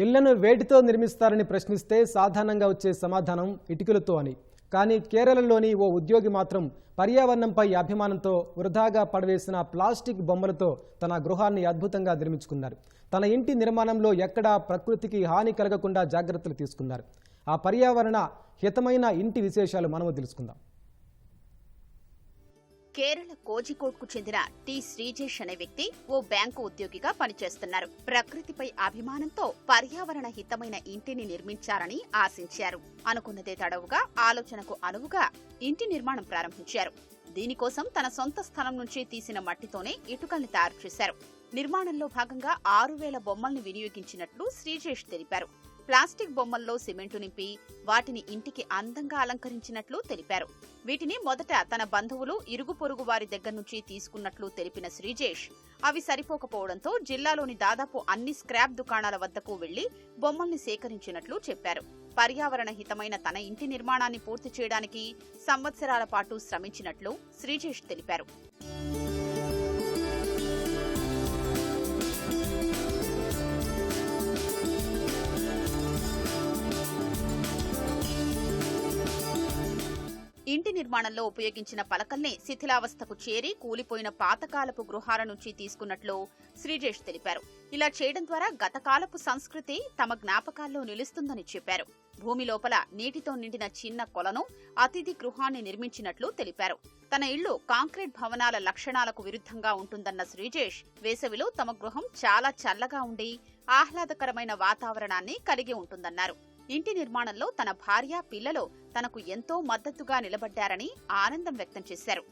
ఇళ్ళను వేటితో నిర్మిస్తారని ప్రశ్నిస్తే సాధారణంగా వచ్చే సమాధానం ఇటుకలతో అని. కానీ కేరళలోని ఓ ఉద్యోగి మాత్రం పర్యావరణంపై అభిమానంతో వృధాగా పడవేసిన ప్లాస్టిక్ బొమ్మలతో తన గృహాన్ని అద్భుతంగా నిర్మించుకున్నారు. తన ఇంటి నిర్మాణంలో ఎక్కడా ప్రకృతికి హాని కలగకుండా జాగ్రత్తలు తీసుకున్నారు. ఆ పర్యావరణ హితమైన ఇంటి విశేషాలు మనము తెలుసుకుందాం. కేరళ కోజికోడ్కు చెందిన టి శ్రీజేష్ అనే వ్యక్తి ఓ బ్యాంకు ఉద్యోగిగా పనిచేస్తున్నారు. ప్రకృతిపై అభిమానంతో పర్యావరణ హితమైన ఇంటిని నిర్మించారని ఆశించారు. అనుకున్నదే తడవుగా ఆలోచనకు అనువుగా ఇంటి నిర్మాణం ప్రారంభించారు. దీనికోసం తన సొంత స్థలం నుంచి తీసిన మట్టితోనే ఇటుకల్ని తయారు చేశారు. నిర్మాణంలో భాగంగా ఆరు వేల బొమ్మల్ని వినియోగించినట్లు శ్రీజేష్ తెలిపారు. ప్లాస్టిక్ బొమ్మల్లో సిమెంటు నింపి వాటిని ఇంటికి అందంగా అలంకరించినట్లు తెలిపారు. వీటిని మొదట తన బంధువులు ఇరుగు పొరుగు వారి దగ్గర నుంచి తీసుకున్నట్లు తెలిపిన శ్రీజేష్ అవి సరిపోకపోవడంతో జిల్లాలోని దాదాపు అన్ని స్క్రాప్ దుకాణాల వద్దకు వెళ్ళి బొమ్మల్ని సేకరించినట్లు చెప్పారు. పర్యావరణ హితమైన తన ఇంటి నిర్మాణాన్ని పూర్తి చేయడానికి సంవత్సరాల పాటు శ్రమించినట్లు శ్రీజేష్ తెలిపారు. ఇంటి నిర్మాణంలో ఉపయోగించిన పలకల్ని శిథిలావస్థకు చేరి కూలిపోయిన పాతకాలపు గృహాల నుంచి తీసుకున్నట్లు శ్రీజేష్ తెలిపారు. ఇలా చేయడం ద్వారా గతకాలపు సంస్కృతి తమ జ్ఞాపకాల్లో నిలుస్తుందని చెప్పారు. భూమి లోపల నీటితో నిండిన చిన్న కొలను అతిథి గృహాన్ని నిర్మించినట్లు తెలిపారు. తన ఇళ్ళు కాంక్రీట్ భవనాల లక్షణాలకు విరుద్ధంగా ఉంటుందన్న శ్రీజేష్ వేసవిలో తమ గృహం చాలా చల్లగా ఉండి ఆహ్లాదకరమైన వాతావరణాన్ని కలిగి ఉంటుందన్నారు. ఇంటి నిర్మాణంలో తన భార్య పిల్లలు తనకు ఎంతో మద్దతుగా నిలబడ్డారని ఆనందం వ్యక్తం చేశారు.